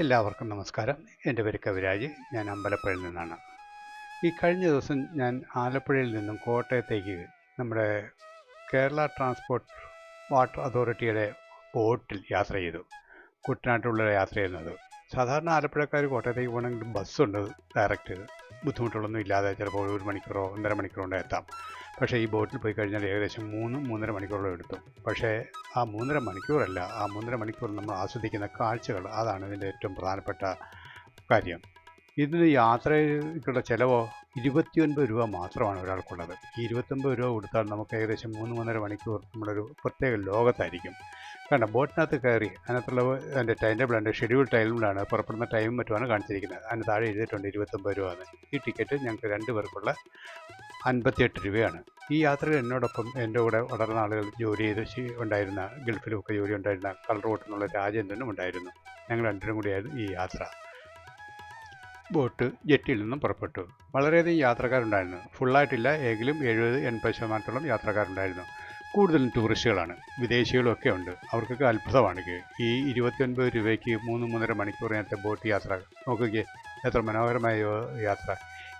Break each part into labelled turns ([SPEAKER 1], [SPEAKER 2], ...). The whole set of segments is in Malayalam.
[SPEAKER 1] എല്ലാവർക്കും നമസ്കാരം. എന്റെ പേര് കവിരാജ്. ഞാൻ അമ്പലപ്പുഴയിൽ നിന്നാണ്. ഈ കഴിഞ്ഞ ദിവസം ഞാൻ ആലപ്പുഴയിൽ നിന്നും കോട്ടയത്തേക്ക് നമ്മുടെ കേരള ട്രാൻസ്പോർട്ട് വാട്ടർ അതോറിറ്റിയുടെ ബോട്ടിൽ യാത്ര ചെയ്തു. കുട്ടനാട്ടിലുള്ള യാത്ര ചെയ്യുന്നത്. സാധാരണ ആലപ്പുഴക്കാർ കോട്ടയത്തേക്ക് പോകണമെങ്കിൽ ബസ്സുണ്ട് ഡയറക്റ്റ്. ബുദ്ധിമുട്ടുകളൊന്നും ഇല്ലാതെ ചിലപ്പോൾ ഒരു മണിക്കൂറോ ഒന്നര മണിക്കൂറോ കൊണ്ട് എത്താം. പക്ഷേ ഈ ബോട്ടിൽ പോയി കഴിഞ്ഞാൽ ഏകദേശം മൂന്ന് മൂന്നര മണിക്കൂറോളം എടുത്തു. പക്ഷേ ആ മൂന്നര മണിക്കൂറല്ല ആ മൂന്നര മണിക്കൂർ നമ്മൾ ആസ്വദിക്കുന്ന കാഴ്ചകൾ അതാണ് ഇതിന്റെ ഏറ്റവും പ്രധാനപ്പെട്ട കാര്യം. ഇതിന് യാത്രയ്ക്കുള്ള ചിലവോ ഇരുപത്തിയൊൻപത് രൂപ മാത്രമാണ് ഒരാൾക്കുള്ളത്. ഈ ഇരുപത്തൊൻപത് രൂപ കൊടുത്താൽ നമുക്ക് ഏകദേശം മൂന്ന് മൂന്നര മണിക്കൂർ നമ്മളൊരു പ്രത്യേക ലോകത്തായിരിക്കും. കാരണം ബോട്ടിനകത്ത് കയറി അതിനകത്തുള്ള അതിന്റെ ടൈം ടേബിൾ ടേബിളുണ്ട് ഷെഡ്യൂൾ ടൈമിലാണ് പുറപ്പെടുന്ന ടൈം മറ്റുമാണ് കാണിച്ചിരിക്കുന്നത്. അതിന് താഴെ എഴുതിയിട്ടുണ്ട് ഇരുപത്തൊമ്പത് രൂപ ഈ ടിക്കറ്റ് ഞങ്ങൾക്ക് രണ്ട് പേർക്കുള്ള അൻപത്തിയെട്ട് രൂപയാണ്. ഈ യാത്രയിൽ എന്നോടൊപ്പം എന്റെ കൂടെ വളർന്ന ആളുകൾ ജോലി ചെയ്ത് ഉണ്ടായിരുന്ന ഗൾഫിലുമൊക്കെ ജോലി ഉണ്ടായിരുന്ന കളർ എന്നുള്ള രാജേന്ദ്രനും ഉണ്ടായിരുന്നു. ഞങ്ങൾ രണ്ടിനും കൂടിയായിരുന്നു ഈ യാത്ര. ബോട്ട് ജെട്ടിയിൽ നിന്നും പുറപ്പെട്ടു. വളരെയധികം യാത്രക്കാരുണ്ടായിരുന്നു. ഫുള്ളായിട്ടില്ല എങ്കിലും എഴുപത് എൺപത് ശതമാനത്തോളം യാത്രക്കാരുണ്ടായിരുന്നു. കൂടുതലും ടൂറിസ്റ്റുകളാണ് വിദേശികളൊക്കെ ഉണ്ട്. അവർക്കൊക്കെ അത്ഭുതമാണ്. ഈ ഇരുപത്തിയൊൻപത് രൂപയ്ക്ക് മൂന്ന് മൂന്നര മണിക്കൂർ നേരത്തെ ബോട്ട് യാത്ര. നോക്കുകയെ എത്ര മനോഹരമായ യാത്ര.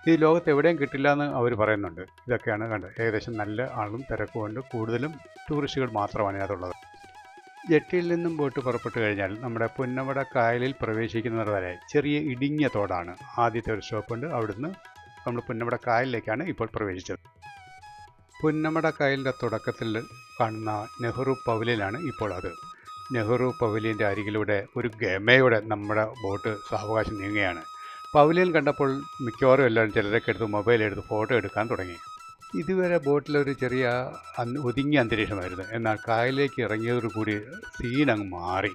[SPEAKER 1] ഇത് ലോകത്ത് എവിടെയും കിട്ടില്ല എന്ന് അവർ പറയുന്നുണ്ട്. ഇതൊക്കെയാണ് കണ്ടത്. ഏകദേശം നല്ല ആളും തിരക്കുമുണ്ട് കൂടുതലും ടൂറിസ്റ്റുകൾ മാത്രമാണ് ഇതിനകത്തുള്ളത്. ജെട്ടിയിൽ നിന്നും ബോട്ട് പുറപ്പെട്ടു കഴിഞ്ഞാൽ നമ്മുടെ പുന്നമട കായലിൽ പ്രവേശിക്കുന്നത് വരെ ചെറിയ ഇടുങ്ങിയ തോടാണ്. ആദ്യത്തെ ഒരു സ്റ്റോപ്പുണ്ട്. അവിടുന്ന് നമ്മൾ പുന്നമട കായലിലേക്കാണ് ഇപ്പോൾ പ്രവേശിച്ചത്. പുന്നമട കായലിന്റെ തുടക്കത്തിൽ കാണുന്ന നെഹ്റു പവലിലാണ് ഇപ്പോൾ അത്. നെഹ്റു പവലിയന്റെ അരികിലൂടെ ഒരു ഗമയോടെ നമ്മുടെ ബോട്ട് സാവകാശം നീങ്ങുകയാണ്. പവലിയൻ കണ്ടപ്പോൾ മിക്കവാറും എല്ലാവരും ചിലരൊക്കെ എടുത്ത് മൊബൈൽ എടുത്ത് ഫോട്ടോ എടുക്കാൻ തുടങ്ങി. ഇതുവരെ ബോട്ടിലൊരു ചെറിയ ഒതുങ്ങിയ അന്തരീക്ഷമായിരുന്നു. എന്നാൽ കായലിലേക്ക് ഇറങ്ങിയതോടുകൂടി സീൻ അങ്ങ് മാറി.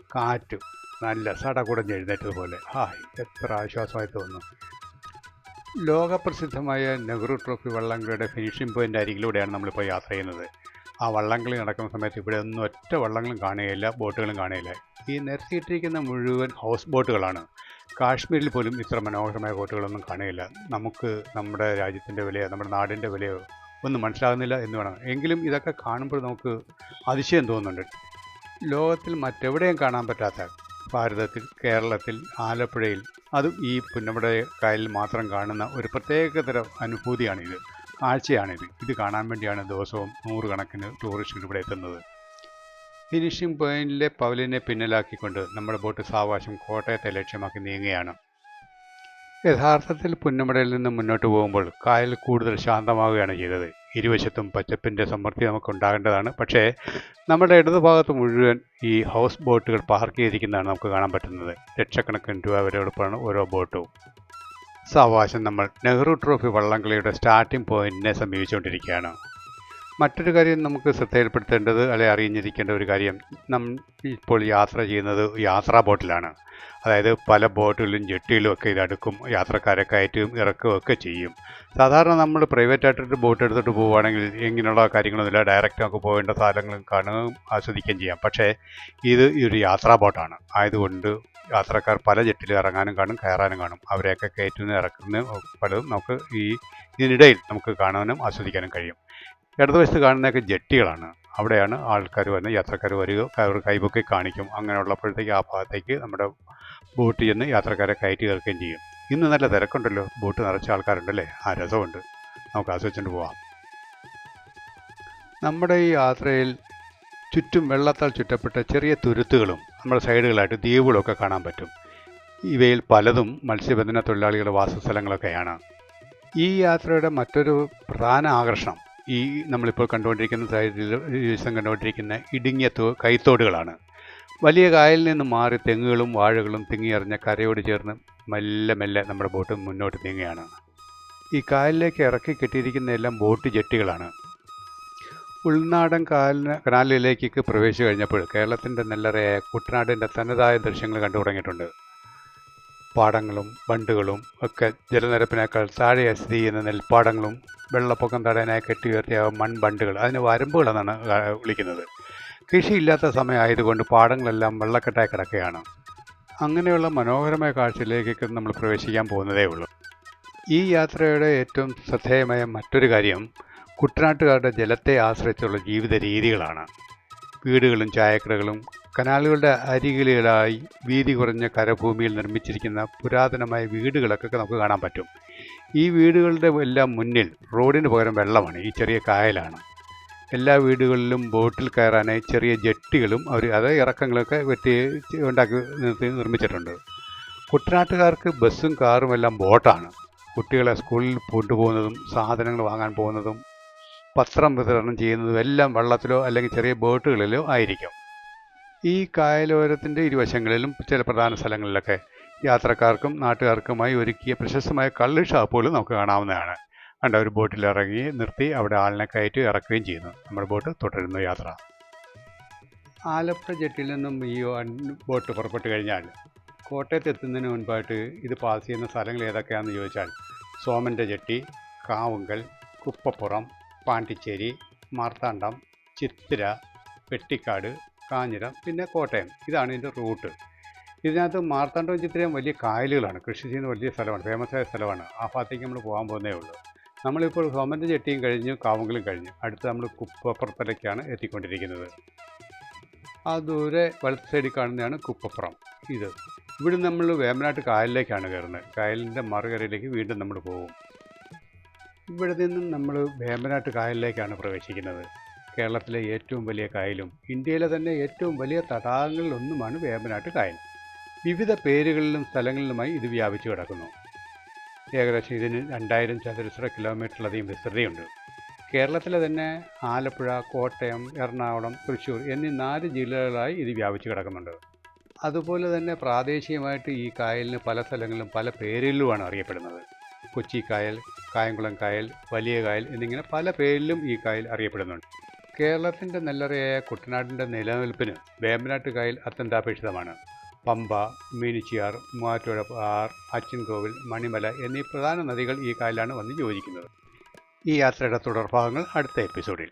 [SPEAKER 1] കാറ്റ് നല്ല സടകുടഞ്ഞ് എഴുന്നേറ്റതുപോലെ. ഹായ് എത്ര ആശ്വാസമായി തോന്നുന്നു. ലോകപ്രസിദ്ധമായ നെഹ്റു ട്രോഫി വള്ളംകളിയുടെ ഫിനിഷിംഗ് പോയിന്റ് അരികിലൂടെയാണ് നമ്മളിപ്പോൾ യാത്ര ചെയ്യുന്നത്. ആ വള്ളംകളി നടക്കുന്ന സമയത്ത് ഇവിടെ ഒന്നും ഒറ്റ വള്ളങ്ങളും കാണുകയില്ല ബോട്ടുകളും കാണുകയില്ല. ഈ നിരത്തിയിട്ടിരിക്കുന്ന മുഴുവൻ ഹൗസ് ബോട്ടുകളാണ്. കാശ്മീരിൽ പോലും ഇത്ര മനോഹരമായ ബോട്ടുകളൊന്നും കാണുകയില്ല. നമുക്ക് നമ്മുടെ രാജ്യത്തിന്റെ വിലയോ നമ്മുടെ നാടിന്റെ വിലയോ ഒന്നും മനസ്സിലാകുന്നില്ല എന്ന് വേണം. എങ്കിലും ഇതൊക്കെ കാണുമ്പോൾ നമുക്ക് അതിശയം തോന്നുന്നുണ്ട്. ലോകത്തിൽ മറ്റെവിടെയും കാണാൻ പറ്റാത്ത ഭാരതത്തിൽ കേരളത്തിൽ ആലപ്പുഴയിൽ അതും ഈ പുന്നമട കായലിൽ മാത്രം കാണുന്ന ഒരു പ്രത്യേകതരം അനുഭൂതിയാണിത്. കാഴ്ചയാണിത് ഇത് കാണാൻ വേണ്ടിയാണ് ദിവസവും നൂറുകണക്കിന് ടൂറിസ്റ്റുകൾ ഇവിടെ എത്തുന്നത്. ഫിനിഷിംഗ് പോയിന്റിലെ പവലിനെ പിന്നിലാക്കിക്കൊണ്ട് നമ്മുടെ ബോട്ട് സാവകാശം കോട്ടയത്തെ ലക്ഷ്യമാക്കി നീങ്ങുകയാണ്. യഥാർത്ഥത്തിൽ പുന്നമടയിൽ നിന്ന് മുന്നോട്ട് പോകുമ്പോൾ കായൽ കൂടുതൽ ശാന്തമാവുകയാണ് ചെയ്തത്. ഇരുവശത്തും പച്ചപ്പിന്റെ സമൃദ്ധി നമുക്ക് ഉണ്ടാകേണ്ടതാണ് പക്ഷേ നമ്മുടെ ഇടതുഭാഗത്ത് മുഴുവൻ ഈ ഹൗസ് ബോട്ടുകൾ പാർക്ക് ചെയ്തിരിക്കുന്നതാണ് നമുക്ക് കാണാൻ പറ്റുന്നത്. ലക്ഷക്കണക്കിന് രൂപ വരെ എളുപ്പമാണ് ഓരോ ബോട്ടും. സാവകാശം നമ്മൾ നെഹ്റു ട്രോഫി വള്ളംകളിയുടെ സ്റ്റാർട്ടിംഗ് പോയിന്റിനെ സമീപിച്ചുകൊണ്ടിരിക്കുകയാണ്. മറ്റൊരു കാര്യം നമുക്ക് ശ്രദ്ധയിൽപ്പെടുത്തേണ്ടത് അല്ലെ അറിഞ്ഞിരിക്കേണ്ട ഒരു കാര്യം. നാം ഇപ്പോൾ യാത്ര ചെയ്യുന്നത് യാത്രാ ബോട്ടിലാണ്. അതായത് പല ബോട്ടിലും ജെട്ടിയിലും ഒക്കെ ഇതടുക്കും യാത്രക്കാരെ കയറ്റുകയും ഇറക്കുകയും ഒക്കെ ചെയ്യും. സാധാരണ നമ്മൾ പ്രൈവറ്റ് ആയിട്ടൊരു ബോട്ട് എടുത്തിട്ട് പോവുകയാണെങ്കിൽ ഇങ്ങനെയുള്ള കാര്യങ്ങളൊന്നുമില്ല. ഡയറക്റ്റ് നമുക്ക് പോകേണ്ട സ്ഥലങ്ങളും കാണുകയും ആസ്വദിക്കുകയും ചെയ്യാം. പക്ഷേ ഇത് ഒരു യാത്രാ ബോട്ടാണ്. ആയതുകൊണ്ട് യാത്രക്കാർ പല ജെട്ടിലും ഇറങ്ങാനും കാണും കയറാനും കാണും. അവരെയൊക്കെ കയറ്റുന്ന ഇറക്കുന്ന പലതും നമുക്ക് ഈ ഇതിനിടയിൽ നമുക്ക് കാണാനും ആസ്വദിക്കാനും കഴിയും. ഇടതുവശത്ത് കാണുന്നതൊക്കെ ജെട്ടികളാണ്. അവിടെയാണ് ആൾക്കാർ വന്ന് യാത്രക്കാർ വരിക അവർ കാണിക്കും. അങ്ങനെയുള്ളപ്പോഴത്തേക്ക് ആ ഭാഗത്തേക്ക് നമ്മുടെ ബോട്ട് ചെന്ന് യാത്രക്കാരെ കയറ്റി കയറുകയും ചെയ്യും. ഇന്ന് നല്ല തിരക്കുണ്ടല്ലോ ബോട്ട് നിറച്ച ആൾക്കാരുണ്ടല്ലേ? ആ രസമുണ്ട്. നമുക്ക് ആസ്വദിച്ചുകൊണ്ട് പോവാം. നമ്മുടെ ഈ യാത്രയിൽ ചുറ്റും വെള്ളത്താൽ ചുറ്റപ്പെട്ട ചെറിയ തുരുത്തുകളും നമ്മുടെ സൈഡുകളായിട്ട് ദ്വീപുകളൊക്കെ കാണാൻ പറ്റും. ഇവയിൽ പലതും മത്സ്യബന്ധന തൊഴിലാളികളുടെ വാസസ്ഥലങ്ങളൊക്കെയാണ്. ഈ യാത്രയുടെ മറ്റൊരു പ്രധാന ആകർഷണം ഈ നമ്മളിപ്പോൾ കണ്ടുകൊണ്ടിരിക്കുന്ന ദിവസം കണ്ടുകൊണ്ടിരിക്കുന്ന ഇടുങ്ങിയ തോ കൈത്തോടുകളാണ്. വലിയ കായലിൽ നിന്ന് മാറി തെങ്ങുകളും വാഴകളും തിങ്ങിയറിഞ്ഞ കരയോട് ചേർന്ന് മെല്ലെ മെല്ലെ നമ്മുടെ ബോട്ട് മുന്നോട്ട് നീങ്ങുകയാണ്. ഈ കായലിലേക്ക് ഇറക്കി കെട്ടിയിരിക്കുന്ന എല്ലാം ബോട്ട് ജെട്ടികളാണ്. ഉൾനാടൻ കാലിന് കനാലിലേക്ക് പ്രവേശിച്ചു കഴിഞ്ഞപ്പോൾ കേരളത്തിന്റെ നെല്ലറയായ കുട്ടനാടിന്റെ തനതായ ദൃശ്യങ്ങൾ കണ്ടു തുടങ്ങിയിട്ടുണ്ട് പാടങ്ങളും ബണ്ടുകളും ഒക്കെ ജലനിരപ്പിനേക്കാൾ താഴെ സ്ഥിതി ചെയ്യുന്ന നെൽപ്പാടങ്ങളും വെള്ളപ്പൊക്കം തടയാനായി കെട്ടിയുയർത്തിയ മൺബണ്ടുകൾ അതിന് വരമ്പുകളെന്നാണ് വിളിക്കുന്നത്. കൃഷിയില്ലാത്ത സമയമായതുകൊണ്ട് പാടങ്ങളെല്ലാം വെള്ളക്കെട്ടായി കിടക്കുകയാണ്. അങ്ങനെയുള്ള മനോഹരമായ കാഴ്ചയിലേക്കൊക്കെ നമ്മൾ പ്രവേശിക്കാൻ പോകുന്നതേ ഉള്ളൂ. ഈ യാത്രയുടെ ഏറ്റവും ശ്രദ്ധേയമായ മറ്റൊരു കാര്യം കുട്ടനാട്ടുകാരുടെ ജലത്തെ ആശ്രയിച്ചുള്ള ജീവിത രീതികളാണ്. വീടുകളും ചായക്കടകളും കനാലുകളുടെ അരികിലുകളായി വീതി കുറഞ്ഞ കരഭൂമിയിൽ നിർമ്മിച്ചിരിക്കുന്ന പുരാതനമായ വീടുകളൊക്കെ നമുക്ക് കാണാൻ പറ്റും. ഈ വീടുകളുടെ എല്ലാം മുന്നിൽ റോഡിന് പകരം വെള്ളമാണ് ഈ ചെറിയ കായലാണ്. എല്ലാ വീടുകളിലും ബോട്ടിൽ കയറാനായി ചെറിയ ജെട്ടികളും അവർ അത് ഇറക്കങ്ങളൊക്കെ വെട്ടി ഉണ്ടാക്കി നിർമ്മിച്ചിട്ടുണ്ട്. കുട്ടനാട്ടുകാർക്ക് ബസ്സും കാറും എല്ലാം ബോട്ടാണ്. കുട്ടികളെ സ്കൂളിൽ കൊണ്ടുപോകുന്നതും സാധനങ്ങൾ വാങ്ങാൻ പോകുന്നതും പത്രം വിതരണം ചെയ്യുന്നതും എല്ലാം വള്ളത്തിലോ അല്ലെങ്കിൽ ചെറിയ ബോട്ടുകളിലോ ആയിരിക്കും. ഈ കായലോരത്തിന്റെ ഇരുവശങ്ങളിലും ചില പ്രധാന സ്ഥലങ്ങളിലൊക്കെ യാത്രക്കാർക്കും നാട്ടുകാർക്കുമായി ഒരുക്കിയ പ്രശസ്തമായ കള്ള് ഷാപ്പുകൾ നമുക്ക് കാണാവുന്നതാണ്. കണ്ട ഒരു ബോട്ടിൽ ഇറങ്ങി നിർത്തി അവിടെ ആളിനെ കയറ്റി ഇറക്കുകയും ചെയ്യുന്നു. നമ്മുടെ ബോട്ട് തുടരുന്നു യാത്ര. ആലപ്പുഴ ജെട്ടിൽ നിന്നും ഈ ബോട്ട് പുറപ്പെട്ട് കഴിഞ്ഞാൽ കോട്ടയത്ത് എത്തുന്നതിന് മുൻപായിട്ട് ഇത് പാസ് ചെയ്യുന്ന സ്ഥലങ്ങൾ ഏതൊക്കെയാണെന്ന് ചോദിച്ചാൽ സോമന്റെ ജെട്ടി കാവുങ്കൽ കുപ്പപ്പുറം പാണ്ടിച്ചേരി മാർത്താണ്ഡം ചിത്തിര വെട്ടിക്കാട് കാഞ്ഞിരം പിന്നെ കോട്ടയം. ഇതാണ് ഇതിന്റെ റൂട്ട്. ഇതിനകത്ത് മാർത്താണ്ഡവും ചിത്രയും വലിയ കായലുകളാണ്. കൃഷി ചെയ്യുന്ന വലിയ സ്ഥലമാണ്. ഫേമസ് ആയ സ്ഥലമാണ്. ആ ഭാഗത്തേക്ക് നമ്മൾ പോകാൻ പോകുന്നേ ഉള്ളൂ. നമ്മളിപ്പോൾ സോമന്റെ ചെട്ടിയും കഴിഞ്ഞു കാവുങ്കലും കഴിഞ്ഞു. അടുത്ത് നമ്മൾ കുപ്പപ്പുറത്തിലേക്കാണ് എത്തിക്കൊണ്ടിരിക്കുന്നത്. ആ ദൂരെ വലത്ത് സൈഡിൽ കാണുന്നതാണ് കുപ്പപ്പുറം. ഇത് ഇവിടെ നമ്മൾ വേമ്പനാട്ട് കായലിലേക്കാണ് കയറുന്നത്. കായലിന്റെ മറുകരയിലേക്ക് വീണ്ടും നമ്മൾ പോകും. ഇവിടെ നിന്നും നമ്മൾ വേമ്പനാട്ട് കായലിലേക്കാണ് പ്രവേശിക്കുന്നത്. കേരളത്തിലെ ഏറ്റവും വലിയ കായലും ഇന്ത്യയിലെ തന്നെ ഏറ്റവും വലിയ തടാകങ്ങളിലൊന്നുമാണ് വേമ്പനാട്ട് കായൽ. വിവിധ പേരുകളിലും സ്ഥലങ്ങളിലുമായി ഇത് വ്യാപിച്ചു കിടക്കുന്നു. ഏകദേശം ഇതിന് രണ്ടായിരം ചതുരശ്ര കിലോമീറ്ററിലധികം വിസ്തൃതിയുണ്ട്. കേരളത്തിലെ തന്നെ ആലപ്പുഴ കോട്ടയം എറണാകുളം തൃശ്ശൂർ എന്നീ നാല് ജില്ലകളായി ഇത് വ്യാപിച്ചു കിടക്കുന്നുണ്ട്. അതുപോലെ തന്നെ പ്രാദേശികമായിട്ട് ഈ കായലിന് പല സ്ഥലങ്ങളിലും പല പേരിലുമാണ് അറിയപ്പെടുന്നത്. കൊച്ചി കായൽ കായംകുളം കായൽ വലിയ കായൽ എന്നിങ്ങനെ പല പേരിലും ഈ കായൽ അറിയപ്പെടുന്നുണ്ട്. കേരളത്തിന്റെ നെല്ലറയായ കുട്ടനാടിന്റെ നിലനിൽപ്പിന് വേമ്പനാട്ട് കായൽ അത്യന്താപേക്ഷിതമാണ്. പമ്പ മീനിച്ചിയാർ മൂവാറ്റുപുഴ ആർ അച്ചൻകോവിൽ മണിമല എന്നീ പ്രധാന നദികൾ ഈ കായലാണ് വന്ന് യോജിക്കുന്നത്. ഈ യാത്രയുടെ തുടർഭാഗങ്ങൾ അടുത്ത എപ്പിസോഡിൽ.